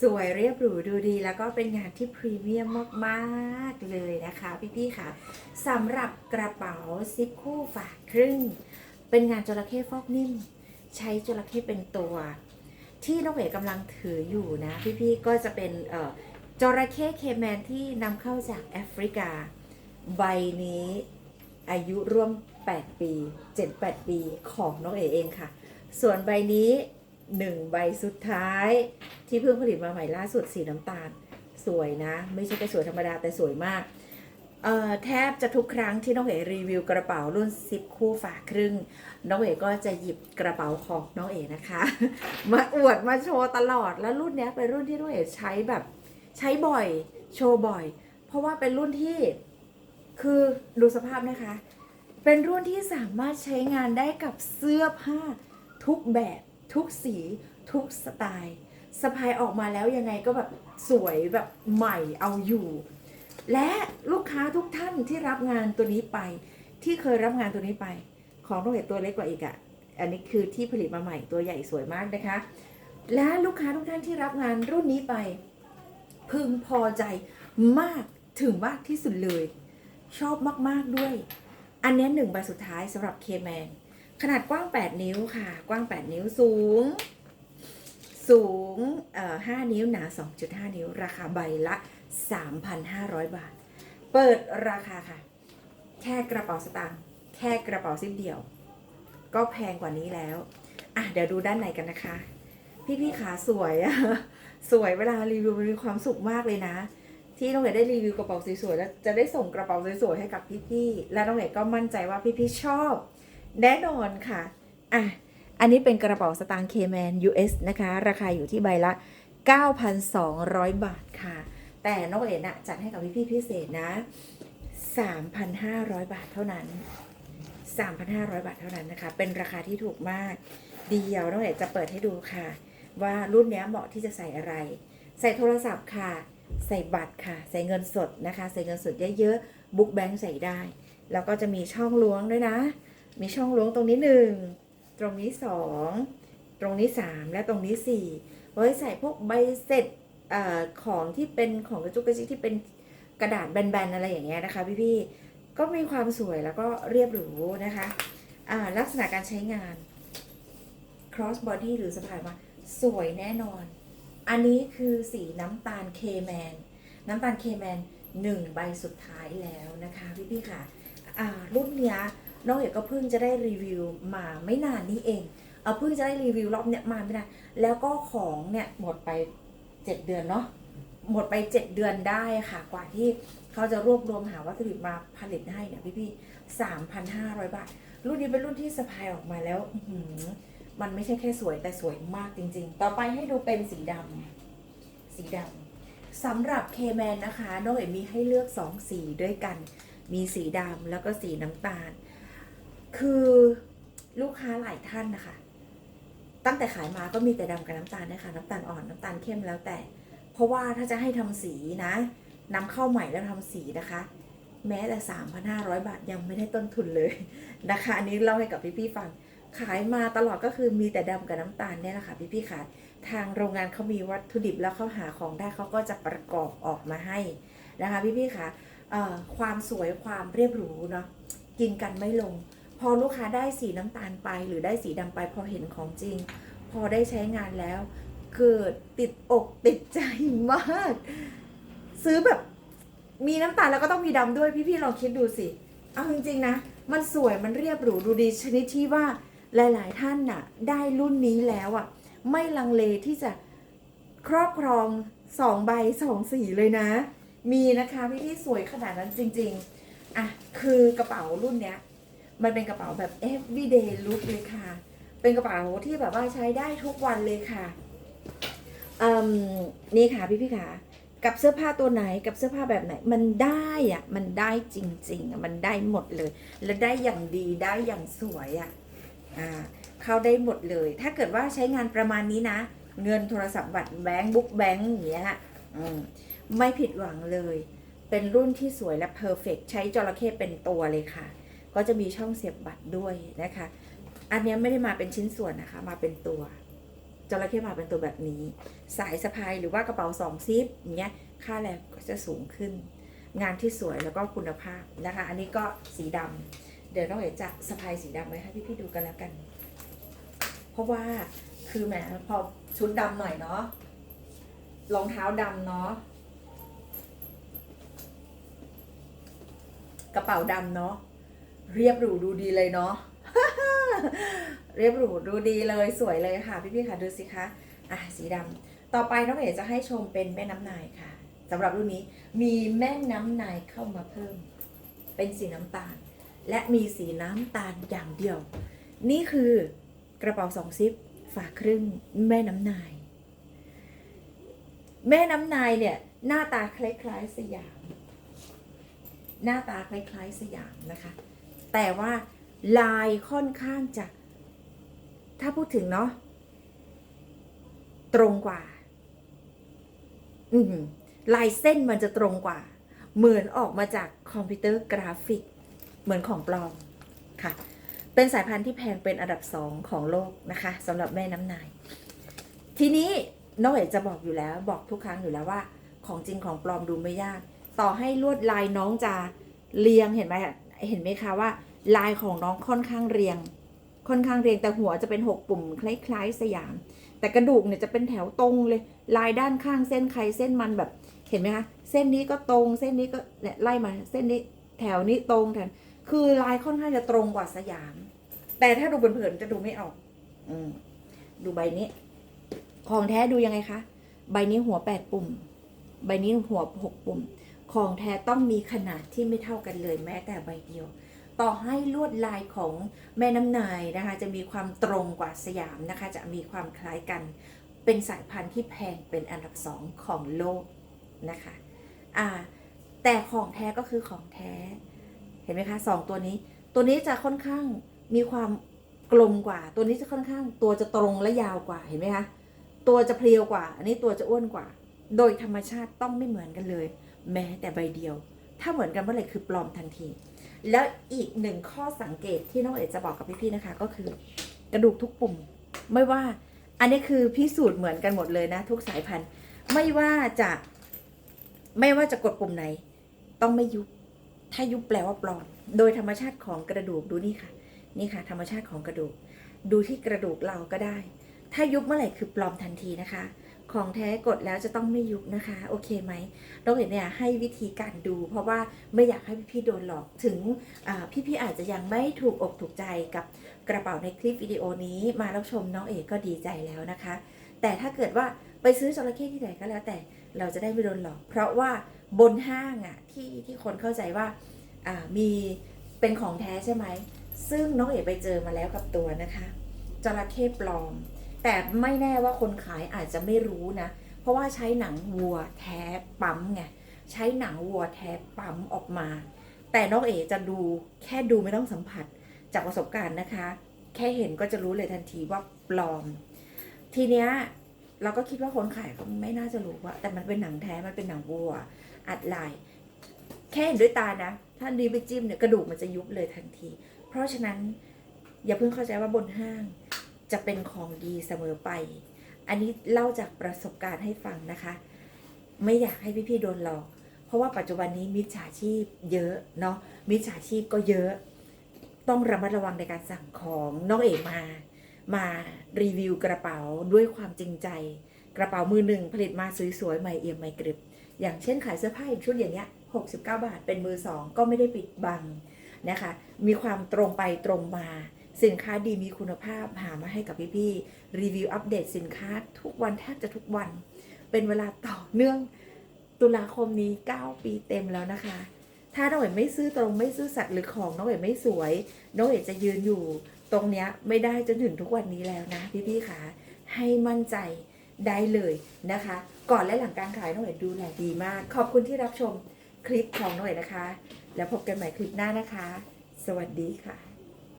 สวยเรียบหรูดูดี แล้วก็เป็นงานที่พรีเมียมมากๆเลยนะคะพี่ๆค่ะสำหรับกระเป๋าซิปคู่ฝาครึ่ง เป็นงานจระเข้ฟอกนิ่ม ใช้จระเข้เป็นตัว ที่น้องเอ๋กำลังถืออยู่นะ พี่ๆก็จะเป็นจระเข้เคแมนที่นำเข้าจากแอฟริกา ใบนี้อายุร่วม 8 ปี 7-8 ปีของน้องเอ๋เองค่ะ ส่วนใบนี้ 1ใบสุดท้าย ที่เพิ่งผลิตมาใหม่ล่าสุดสีน้ำตาล สวยนะ ไม่ใช่แค่สวยธรรมดาแต่สวยมากเอ่อแทบจะทุกครั้งที่น้องเอ๋รีวิวกระเป๋ารุ่นซิปคู่ฝาครึ่ง น้องเอ๋ก็จะหยิบกระเป๋าของน้องเอ๋นะคะ มาอวดมาโชว์ตลอดแล้วรุ่นนี้เป็นรุ่นที่น้องเอ๋ใช้แบบใช้บ่อยโชว์บ่อย เพราะว่าเป็นรุ่นที่คือดูสภาพนะคะ เป็นรุ่นที่สามารถใช้งานได้กับเสื้อผ้าทุกแบบ ทุกสีทุกสไตล์สะพายออกมาแล้วยังไงก็แบบสวยแบบใหม่เอาอยู่ และลูกค้าทุกท่านที่รับงานตัวนี้ไป ที่เคยรับงานตัวนี้ไป ของน้องเห็ดตัวเล็กกว่าอีกอะ่ะอันนี้คือที่ผลิตมาใหม่ตัวใหญ่สวยมากนะคะ และลูกค้าทุกท่านที่รับงานรุ่นนี้ไป พึงพอใจมากถึงมากที่สุดเลย ชอบมาก ๆ ด้วย อันนี้หนึ่งใบสุดท้ายสำหรับเคแมน ขนาดกว้าง 8 นิ้วค่ะ กว้าง 8 นิ้วสูง สูงเอ่อ5นิ้วหนา 2.5 นิ้ว ราคาใบละ 3,500 บาท เปิดราคาค่ะ แค่กระเป๋าสตางค์แค่กระเป๋าซิปเดียว ก็แพงกว่านี้แล้วอะเดี๋ยวดูด้านในกันนะคะ พี่ๆขาสวยอะสวยเวลารีวิวมันมีความสุขมากเลยนะ ที่น้องเอ๋ได้รีวิวกระเป๋าสวยๆแล้วจะได้ส่งกระเป๋าสวยๆให้กับพี่ๆและน้องเอ๋ก็มั่นใจว่าพี่ๆชอบ แน่นอนค่ะอะ อันนี้เป็นกระเป๋าสตางค์เคแมน US นะคะ ราคาอยู่ที่ใบละ 9,200 บาทค่ะ แต่น้องเอ๋น่ะจัดให้กับพี่ๆพิเศษนะ 3,500 บาทเท่านั้น 3,500 บาทเท่านั้นนะคะ เป็นราคาที่ถูกมากเดียวน้องเอ๋จะเปิดให้ดูค่ะ ว่ารุ่นนี้เหมาะที่จะใส่อะไร ใส่โทรศัพท์ค่ะ ใส่บัตรค่ะ ใส่เงินสดนะคะ ใส่เงินสดเยอะๆบุ๊กแบงค์ใส่ได้ แล้วก็จะมีช่องล้วงด้วยนะ มีช่องล้วงตรงนี้หนึ่งตรงนี้สองตรงนี้สามและตรงนี้สี่ไว้ใส่พวกใบเสร็จอของที่เป็นของกระจุกกระจิกที่เป็นกระดาษแบนๆอะไรอย่างเงี้ยนะคะพี่ๆก็มีความสวยแล้วก็เรียบหรูนะคะลักษณะการใช้งาน cross body หรือสะพายมาสวยแน่นอน อันนี้คือสีน้ำตาลเคแมนน้ำตาลเคแมนหนึ่งใบสุดท้ายแล้วนะคะพี่ๆค่ะอ่ารุ่นเนี้ย น้องเอกก็เพิ่งจะได้รีวิวมาไม่นานนี้เองเอาเพิ่งจะได้รีวิวรอบเนี้ยมาไม่นานแล้วก็ของเนี่ยหมดไปเจ็ดเดือนเนาะหมดไปเจ็ดเดือนได้ค่ะ กว่าที่เขาจะรวบรวมหาวัตถุดิบมาผลิตให้เนี่ยพี่ๆสามพันห้าร้อยบาท รุ่นนี้เป็นรุ่นที่สะพายออกมาแล้วหืมันไม่ใช่แค่สวยแต่สวยมากจริง ๆ ต่อไปให้ดูเป็นสีดำสีดำสำหรับเคแมนนะคะน้องเอ๋มีให้เลือกสองสีด้วยกัน มีสีดำแล้วก็สีน้ำตาล คือลูกค้าหลายท่านนะคะ ตั้งแต่ขายมาก็มีแต่ดำกับน้ำตาลนะคะน้ำตาลอ่อนน้ำตาลเข้มแล้วแต่ เพราะว่าถ้าจะให้ทำสีนะนำเข้าใหม่แล้วทำสีนะคะ แม้แต่ 3,500 บาทยังไม่ได้ต้นทุนเลยนะคะ อันนี้เล่าให้กับพี่ๆฟังขายมาตลอดก็คือมีแต่ดำกับน้ำตาลเนี่ยแหละค่ะพี่ๆค่ะทางโรงงานเขามีวัตถุดิบแล้วเขาหาของได้เขาก็จะประกอบออกมาให้นะคะพี่ๆค่ะเอ่อความสวยความเรียบหรูเนาะกินกันไม่ลง พอลูกค้าได้สีน้ำตาลไป หรือได้สีดำไปพอเห็นของจริง พอได้ใช้งานแล้วเกิดติดอกติดใจมาก ซื้อแบบมีน้ำตาลแล้วก็ต้องมีดำด้วยพี่ๆลองคิดดูสิ เอาจริงๆนะ มันสวยมันเรียบหรูดูดีชนิดที่ว่าหลายๆท่านน่ะ ได้รุ่นนี้แล้วอะ ไม่ลังเลที่จะครอบครองสองใบสองสีเลยนะ มีนะคะพี่ที่สวยขนาดนั้นจริง ๆ อะคือกระเป๋ารุ่นเนี้ย มันเป็นกระเป๋าแบบ everyday look เลยค่ะ เป็นกระเป๋าที่แบบว่าใช้ได้ทุกวันเลยค่ะนี่ค่ะพี่พี่ๆค่ะกับเสื้อผ้าตัวไหนกับเสื้อผ้าแบบไหน มันได้อะมันได้จริงๆอะมันได้หมดเลย และได้อย่างดีได้อย่างสวยอะอ่าเข้าได้หมดเลย ถ้าเกิดว่าใช้งานประมาณนี้นะ เงินโทรศัพท์บัตรแบงค์บุ๊กแบงค์อย่างเงี้ยอืมไม่ผิดหวังเลย เป็นรุ่นที่สวยและเพอร์เฟกใช้จระเข้เป็นตัวเลยค่ะ ก็จะมีช่องเสียบบัตรด้วยนะคะ อันนี้ไม่ได้มาเป็นชิ้นส่วนนะคะ มาเป็นตัวจระเข้มาเป็นตัวแบบนี้ สายสะพายหรือว่ากระเป๋าสองซิปอย่างเงี้ยค่าแรงก็จะสูงขึ้น งานที่สวยแล้วก็คุณภาพนะคะ อันนี้ก็สีดำเดี๋ยวน้องเอ๋จะสะพายสีดำไว้ให้พี่ๆดูกันแล้วกัน เพราะว่าคือแหมพอชุดดำหน่อยเนาะรองเท้าดำเนาะกระเป๋าดำเนาะ เรียบหรูดูดีเลยเนาะเรียบหรูดูดีเลยสวยเลยค่ะ พี่ๆค่ะดูสิคะอะสีดำต่อไปน้องเอ๋จะให้ชมเป็นแม่น้ำนายค่ะสำหรับรุ่นนี้มีแม่น้ำนายเข้ามาเพิ่ม เป็นสีน้ำตาล และมีสีน้ำตาลอย่างเดียว นี่คือกระเป๋าสองซิปฝาครึ่งแม่น้ำนาย แม่น้ำนายเนี่ยหน้าตาคล้ายๆสยาม หน้าตาคล้ายๆสยามนะคะ แต่ว่าลายค่อนข้างจะ ถ้าพูดถึงเนาะตรงกว่า อืมลายเส้นมันจะตรงกว่า เหมือนออกมาจากคอมพิวเตอร์กราฟิก เหมือนของปลอมค่ะ เป็นสายพันธุ์ที่แพงเป็นอันดับสองของโลกนะคะสำหรับแม่น้ำนาย ทีนี้น้องเอ๋จะบอกอยู่แล้ว บอกทุกครั้งอยู่แล้วว่า ของจริงของปลอมดูไม่ยาก ต่อให้ลวดลายน้องจะเรียงเห็นไหม เห็นไหมคะว่าลายของน้องค่อนข้างเรียง ค่อนข้างเรียงแต่หัวจะเป็นหกปุ่มคล้ายๆสยาม แต่กระดูกเนี่ยจะเป็นแถวตรงเลย ลายด้านข้างเส้นใครเส้นมันแบบ เห็นไหมคะเส้นนี้ก็ตรงเส้นนี้ก็เนี่ยไล่มาเส้นนี้แถวนี้ตรงแถวคือลายค่อนข้างจะตรงกว่าสยาม แต่ถ้าดูเผินๆจะดูไม่ออก อืมดูใบนี้ ของแท้ดูยังไงคะ ใบนี้หัวแปดปุ่ม ใบนี้หัวหกปุ่ม ของแท้ต้องมีขนาดที่ไม่เท่ากันเลยแม้แต่ใบเดียว ต่อให้ลวดลายของแม่น้ำนายนะคะ จะมีความตรงกว่าสยามนะคะ จะมีความคล้ายกัน เป็นสายพันธุ์ที่แพงเป็นอันดับสองของโลกนะคะอ่าแต่ของแท้ก็คือของแท้ เห็นไหมคะสองตัวนี้ ตัวนี้จะค่อนข้างมีความกลมกว่า ตัวนี้จะค่อนข้าง ตัวจะตรงและยาวกว่าเห็นไหมคะตัวจะเพรียวกว่า อันนี้ตัวจะอ้วนกว่า โดยธรรมชาติต้องไม่เหมือนกันเลย แม้แต่ใบเดียว ถ้าเหมือนกันเมื่อไหร่คือปลอมทันที แล้วอีกหนึ่งข้อสังเกตที่น้องเอ๋จะบอกกับพี่ๆนะคะ ก็คือกระดูกทุกปุ่ม ไม่ว่า อันนี้คือพิสูจน์เหมือนกันหมดเลยนะ ทุกสายพันธุ์ ไม่ว่าจะไม่ว่าจะกดปุ่มไหน ต้องไม่ยุบ ถ้ายุบแปลว่าปลอม โดยธรรมชาติของกระดูกดูนี่ค่ะ นี่ค่ะ ธรรมชาติของกระดูก ดูที่กระดูกเราก็ได้ ถ้ายุบเมื่อไหร่คือปลอมทันทีนะคะ ของแท้กดแล้วจะต้องไม่ยุบนะคะ โอเคไหมเราเห็นเนี่ยให้วิธีการดู เพราะว่าไม่อยากให้พี่ๆโดนหลอกถึงอ่พี่ๆอาจจะยังไม่ถูกอกถูกใจกับกระเป๋าในคลิปวิดีโอนี้มารับชมน้องเอกก็ดีใจแล้วนะคะ แต่ถ้าเกิดว่าไปซื้อจระเข้ที่ไหนก็แล้วแต่เราจะได้ไม่โดนหลอก เพราะว่าบนห้างอะที่ที่คนเข้าใจว่าอ่ามีเป็นของแท้ใช่ไหมซึ่งน้องเอกไปเจอมาแล้วกับตัวนะคะจระเข้ปลอม แต่ไม่แน่ว่าคนขายอาจจะไม่รู้นะ เพราะว่าใช้หนังวัวแท้ปั๊มไงใช้หนังวัวแท้ปั๊มออกมา แต่น้องเอ๋จะดูแค่ดูไม่ต้องสัมผัสจากประสบการณ์นะคะ แค่เห็นก็จะรู้เลยทันทีว่าปลอม ทีเนี้ยเราก็คิดว่าคนขายก็ไม่น่าจะรู้ว่า แต่มันเป็นหนังแท้มันเป็นหนังวัว อัดลาย แค่เห็นด้วยตานะ ถ้าดีไปจิ้มเนี่ยกระดูกมันจะยุบเลยทันที เพราะฉะนั้นอย่าเพิ่งเข้าใจว่าบนห้าง จะเป็นของดีเสมอไป อันนี้เล่าจากประสบการณ์ให้ฟังนะคะ ไม่อยากให้พี่ๆโดนหลอก เพราะว่าปัจจุบันนี้มิจฉาชีพเยอะเนาะ มิจฉาชีพก็เยอะ ต้องระมัดระวังในการสั่งของน้องเอกมา มารีวิวกระเป๋าด้วยความจริงใจ กระเป๋ามือหนึ่งผลิตมาสวยๆใหม่เอี่ยมใหม่กริบ อย่างเช่นขายเสื้อผ้าอย่างชุดอย่างเงี้ย69 บาท เป็นมือสองก็ไม่ได้ปิดบังนะคะ มีความตรงไปตรงมา สินค้าดีมีคุณภาพหามาให้กับพี่ๆรีวิวอัปเดตสินค้าทุกวันแทบจะทุกวัน เป็นเวลาต่อเนื่องตุลาคมนี้ 9 ปีเต็มแล้วนะคะ ถ้าน้องเอ๋ไม่ซื้อตรงไม่ซื้อสัตว์หรือของน้องเอ๋ไม่สวย น้องเอ๋จะยืนอยู่ ตรงเนี้ยไม่ได้จนถึงทุกวันนี้แล้วนะพี่ๆค่ะให้มั่นใจได้เลยนะคะ ก่อนและหลังการขายน้องเอ๋ดูแลดีมาก ขอบคุณที่รับชมคลิปของน้องเอ๋นะคะ แล้วพบกันใหม่คลิปหน้านะคะ สวัสดีค่ะ